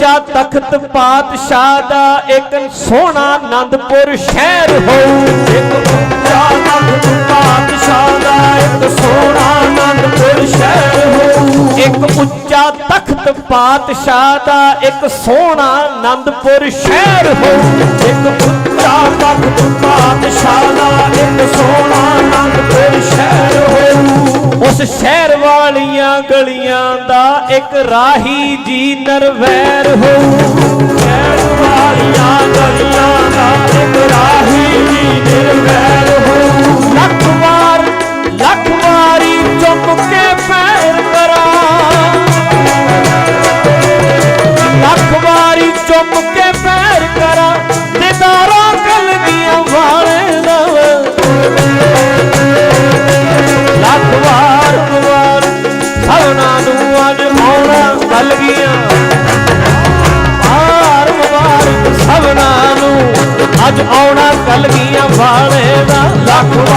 ਉੱਚਾ ਤਖਤ ਪਾਤਸ਼ਾਹ ਦਾ ਇੱਕ ਸੋਹਣਾ ਆਨੰਦਪੁਰ ਸ਼ਹਿਰ ਹੋਊ। ਇੱਕ ਉੱਚਾ ਤਖਤ ਪਾਤਸ਼ਾਹ ਦਾ ਇੱਕ ਸੋਹਣਾ ਆਨੰਦਪੁਰ ਸ਼ਹਿਰ ਹੋਊ। ਇੱਕ ਉੱਚਾ ਤਖਤ ਪਾਤਸ਼ਾਹ ਦਾ ਇੱਕ ਸੋਹਣਾ ਆਨੰਦਪੁਰ ਸ਼ਹਿਰ ਹੋਊ। ਇੱਕ ਉੱਚਾ ਤਖਤ ਪਾਤਸ਼ਾਹ ਉਸ ਸ਼ਹਿਰ ਵਾਲੀਆਂ ਗਲੀਆਂ ਦਾ ਇੱਕ ਰਾਹੀ ਜੀ ਨਰਵੈਰ ਹੋਊ ਸ਼ਹਿਰ ਵਾਲੀਆਂ ਗਲੀਆਂ ਦਾ ਇੱਕ ਰਾਹੀ ਜੀ ਨਰਵੈਰ ਹੋਊ ਲੱਖ ਵਾਰ, ਲੱਖ ਵਾਰੀ ਚੁੱਪ ਕੇ ਪੈਰ ਕਰਾਂ ਲੱਖ ਵਾਰੀ ਚੁੰਮ ਕੇ ਆਉਣਾ ਕਲਗੀਆਂ ਹਾਰ ਮੁਬਾਰਕ ਸਭਨਾਂ ਨੂੰ। ਅੱਜ ਆਉਣਾ ਕਲਗੀਆਂ ਵਾਲੇ ਦਾ ਲੱਖ